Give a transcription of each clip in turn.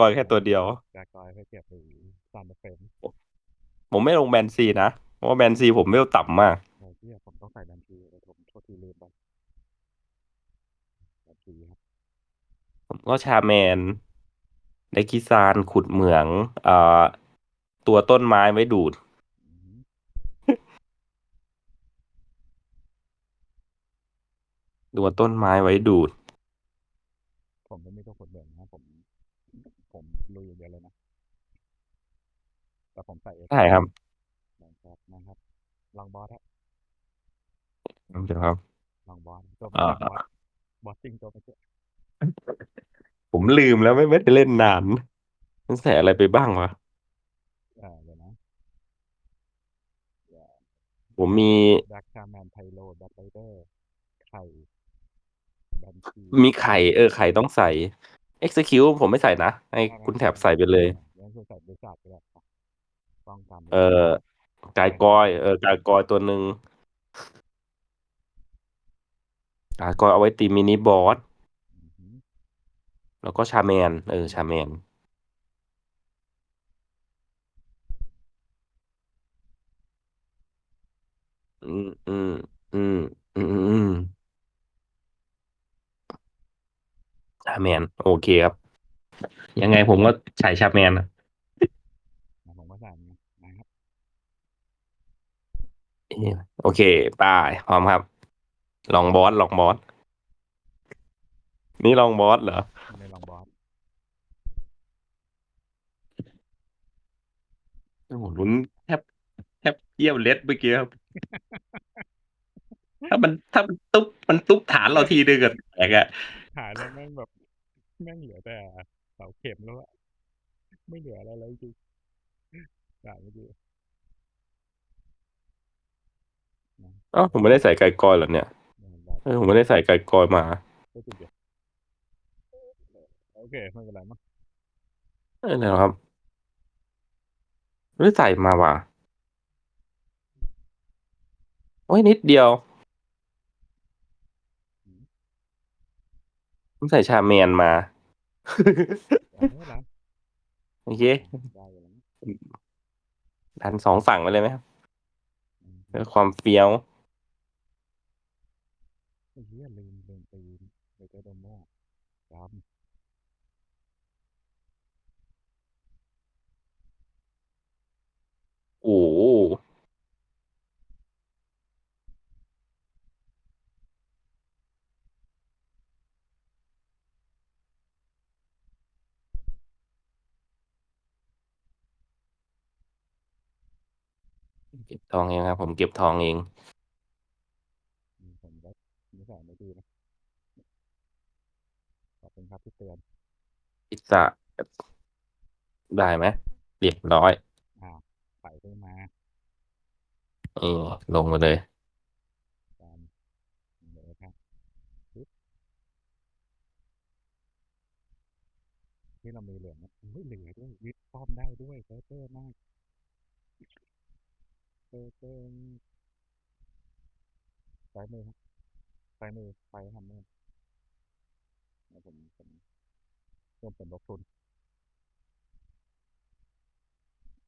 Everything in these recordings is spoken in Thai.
กอยแค่ตัวเดียวกากอยให้เก็บหรือซันเฟรมผมไม่ลงแบนซีนะ เพราะว่าแบนซีผมเวลต่ำมากโอ้ยที่ผมต้องใส่ดันทีเลยผมโทษทีลืมไปดันทีครับผมก็ชาแมนไดกิซานขุดเหมืองเอ่อตัวต้นไม้ไว้ดูด อืมตัวต้นไม้ไว้ดูด ผมไม่มีตัวคนเดิมนะผม ผมลุยอย่างเดียวเลยนะ แต่ผมใส่เอใช่ครับนะครับนะครับ ลองบอสฮะเดี๋ยวครับ ลองบอสตัวอ่าไม่ใช่บอสบอสจริงตัวไม่ใช่ผมลืมแล้วไม่ไม่ได้เล่นนานมันใส่อะไรไปบ้างวะ อ่าเดี๋ยวนะผมมีดักชาแมนไทโรดักไบเดอร์ไข่ดันทีมีไข่เออไข่ต้องใส่ execute ผมไม่ใส่นะ ให้คุณแถบใส่ไปเลย งั้นคุณใส่บริษัทก็ได้ครับ ป้องกันเออกายกอย เออกายกอยตัวหนึ่งกายกอยเอาไว้ตีมินิบอสแล้วก็ชาแมน เออ ชาแมน อืมอืมอืมอืมอืมชาแมน โอเคครับ ยังไงผมก็ใช้ชาแมนนะนะผมก็ใส่นะนะครับ เอ้ยโอเคไป้ายพร้อมครับ ลองบอสลองบอส นี่ลองบอสเหรอ ในลองบอสโอ้โหลุ้นแทบแทบเยี่ยวเล็ดเมื่อกี้ครับ ถ้ามันถ้ามันตุ๊บมันตุ๊บฐานเราทีนึงอะแตกอะหายแล้วแม่งแบบแม่งเหลือแต่เสาเข็มแล้วอะไม่เหลืออะไรเลยจริงด่าไม่ดีนะ เอ้าผมไม่ได้ใส่ไก่กอยเหรอเนี่ยนะบอสเออผมไม่ได้ใส่ไก่กอยมาก็จริงเดียวโอเคไม่เป็นไรมั้งเออเนี่ยครับไม่ได้ใส่มาว่ะโอ้ยนิดเดียวผมใส่ชาแมนมาแต่ไม่เป็นไรโอเคได้อยู่แล้วนะดันสองฝั่งไปเลยไหมครับ อืมเพื่อความเฟี้ยวไอ้เหี้ยลืมลืมตีนไปเจอโดนโม่จโอ้โห เก็บทองเองครับ ผมเก็บทองเองำอืมผมก็นิสัยไม่ดีนะขอบคุณครับที่เตือนพิซซ่าได้ไหมเรียบร้อยอ้าวใส่ขึ้นมาเออลงมาเลยตามเดี๋ยวครับปึ๊บที่เรามีเหลืองนะไม่เหลือด้วยวิดป้อมได้ด้วยเตอร์เตอร์มาก เตอร์เตอร์ซ้ายมือครับซ้ายมือไปทำเมื่อแล้วผมผมเพิ่มผลลบทุน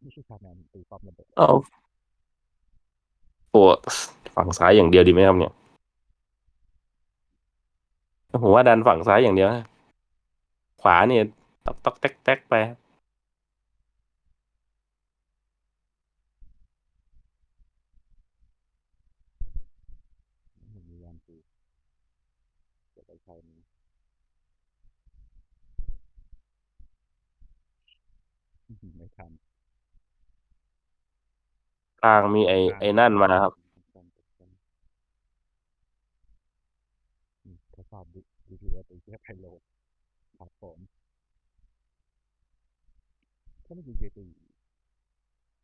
ไม่ใช่ชาแมนตีป้อมระเบิดเอาตัวฝั่งซ้ายอย่างเดียวดีไหมครับเนี่ยผมว่าดันฝั่งซ้ายอย่างเดียว ขวาเนี่ยตอกตอกแตกแตกไปมียานตีจะไปใช้มันอื้อหือไม่ทัน กลางมีไอ้ไอ้นั่นมาครับ อืมทดสอบดีดีเอสอีกแค่ไพโลครับผมก็ไม่ดีเจตี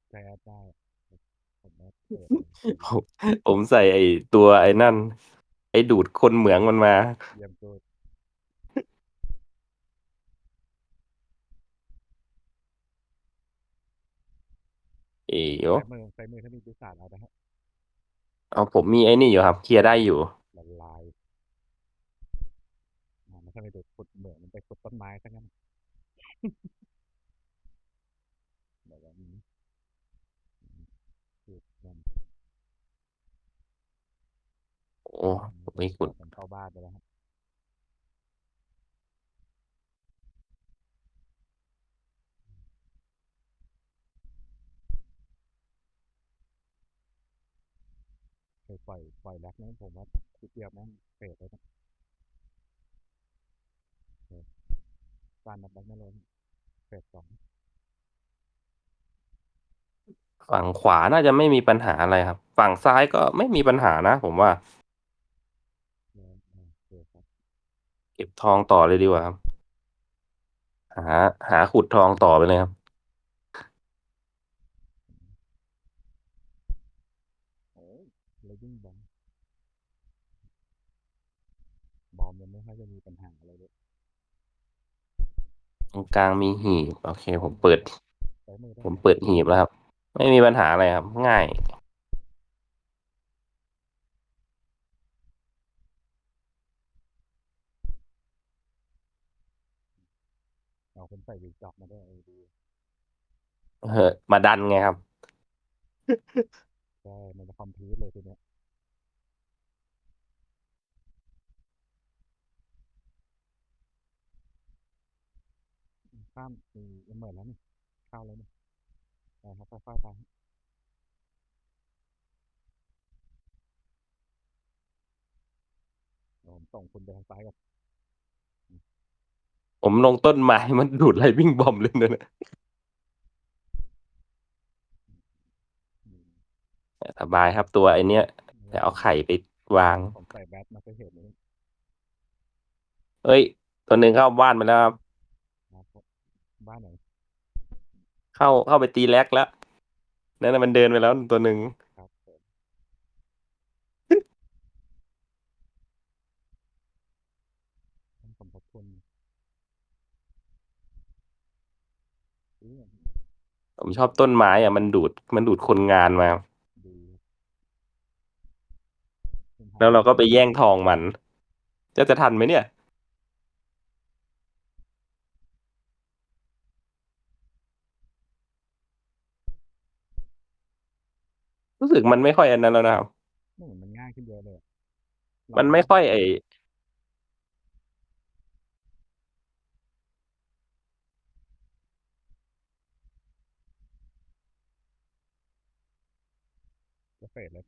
แพ้ได้ผมว่าเปิดผมผมใส่ไอ้ตัวไอ้นั่น ไอ้ดูดคนเหมืองมันมา เยี่ยมสุด เอ๋วใส่มือใส่มือถ้ามีปีศาจเอานะฮะเอาผมมีไอ้นี่อยู่ครับ เคลียร์ได้อยู่ ละลายอ่ามันถ้าไปดูดขุดเหมือนมันไปขุดต้นไม้ซะงั้น เดี๋ยวนี้คือมันโอ้ไม่ขุดมันเข้าบ้านไปแล้วครับ ปล่อยปล่อยแร็กนะผมว่าคิดเดียวแม่งเฟดเลยนะการนับแบ็กไม่ลงเฟดสองฝั่งขวาน่าจะไม่มีปัญหาอะไรครับ ฝั่งซ้ายก็ไม่มีปัญหานะผมว่า เก็บทองต่อเลยดีกว่าครับ หา หาขุดทองต่อไปเลยครับ โอ้ย เลยยิ่งบอมบอมยังไม่ค่อยจะมีปัญหาอะไรเลยตรงกลางมีหีบ โอเค ผมเปิด ใช้มือได้ผมไหมเปิดหีบแล้วครับ ไม่มีปัญหาอะไรครับ ง่าย เอาคนใส่วีจ็อบมาด้วยเออดี เออมาดันไงครับใช่มันจะคอมพลีทเลยทีเนี้ยข้ามมีเหมือนแล้วนี่เข้าแล้วนี่ไปครับค่อยๆไปครับเดี๋ยวผมส่งคุณไปทางซ้ายกับผมลงต้นไม้มันดูดไลวิ่งบอมเลยนะเนี่ย อืม สบายครับตัวไอเนี้ยแต่เอาไข่ไปวาง ผมใส่แบทมาก็เห็นเลยเอ้ย ตัวหนึ่งเข้าบ้านไปแล้วครับนะครับบ้านไหนเข้าเข้าไปตีแร็กแล้วนั่นนะมันเดินไปแล้วตัวหนึ่งครับผมต้องสมทบทุนอือผมชอบต้นไม้อะมันดูดมันดูดคนงานมาดีคุณหา แล้วเราก็ไปแย่งทองมัน จะจะทันไหมเนี่ย รู้สึกมันไม่ค่อยอันนั้นแล้วนะครับ ไม่เหมือนมันง่ายขึ้นเยอะเลยอะมันไม่ค่อยไอจะเฟดแล้วท่านอะแต่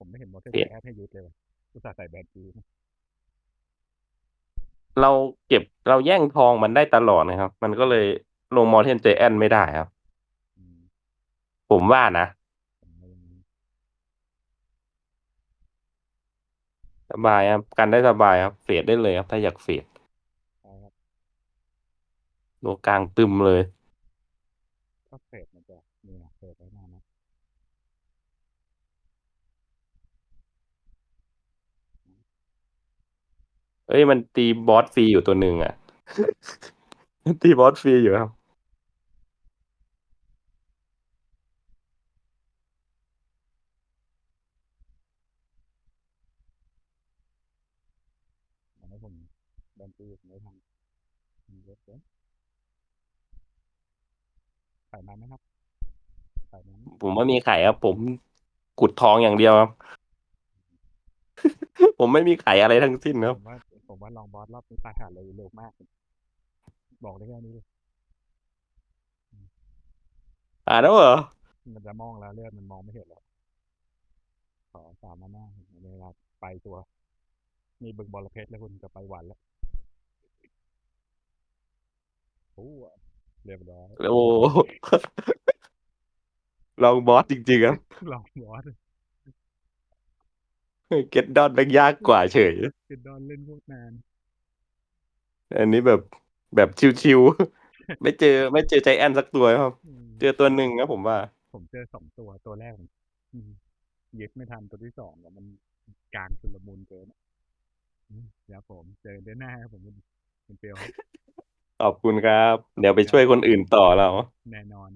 ผมไม่เห็นโมเทสเฟดแอดให้ยุดเลยว่ะอุตส่าห์ใส่แบนจีนะเราเก็บเราแย่งทองมันได้ตลอดนะครับ มันก็เลยลงมอร์เทนเจแอนไม่ได้ครับอืมผมว่านะผมไม่ยังสบายครับกันได้สบายครับ เฟดได้เลยครับ ถ้าอยากเฟดใช่ครับตัวกลางตึมเลยถ้าเฟดมันจะเนี่ยเฟดไว้นานนะ เอ้ยมันตีบอสฟรีอยู่ตัวหนึ่งอะ ตีบอสฟรีอยู่ครับอันนี้ผมแบนจีผมไม่ทำมีเยอะเกินใส่มาไหมครับใส่มาไหมผมไม่มีไข่ครับ ผมขุดทองอย่างเดียวครับ ผมไม่มีไข่อะไรทั้งสิ้นคผรับ มว่า ผมว่าลองบอสรอบนี้ตายหาเลยเร็วมาก บอกได้แค่นี้เลยอ่านแล้วเหรอ มันจะมองแล้วเลือดมันมองไม่เห็นแล้วขอสามมาหน้าเวลาไปตัว มีบึงบอลเพชรแล้วคุณจะไปหวันแล้วโอ้เรียบร้อยโอ้ลองบอสจริงๆครับ ลองบอส เก็ตดอนแบกยากกว่าเฉยคือดอนเล่นโคตรนาน อันนี้แบบแบบชิวๆ ไม่เจอไม่เจอใจแอนสักตัวครับ อืมเจอตัวหนึ่งนะผมว่า ผมเจอสองตัวตัวแรกผมอืมยึดไม่ทันตัวที่สองแล้วมันกลางชุลมุนเกินอะอืมเดี๋ยวผมเจอเดือนหน้าครับผมคุณเปียวครับขอบคุณครับ เดี๋ยวไปช่วยคนอื่นต่อเรา แน่นอน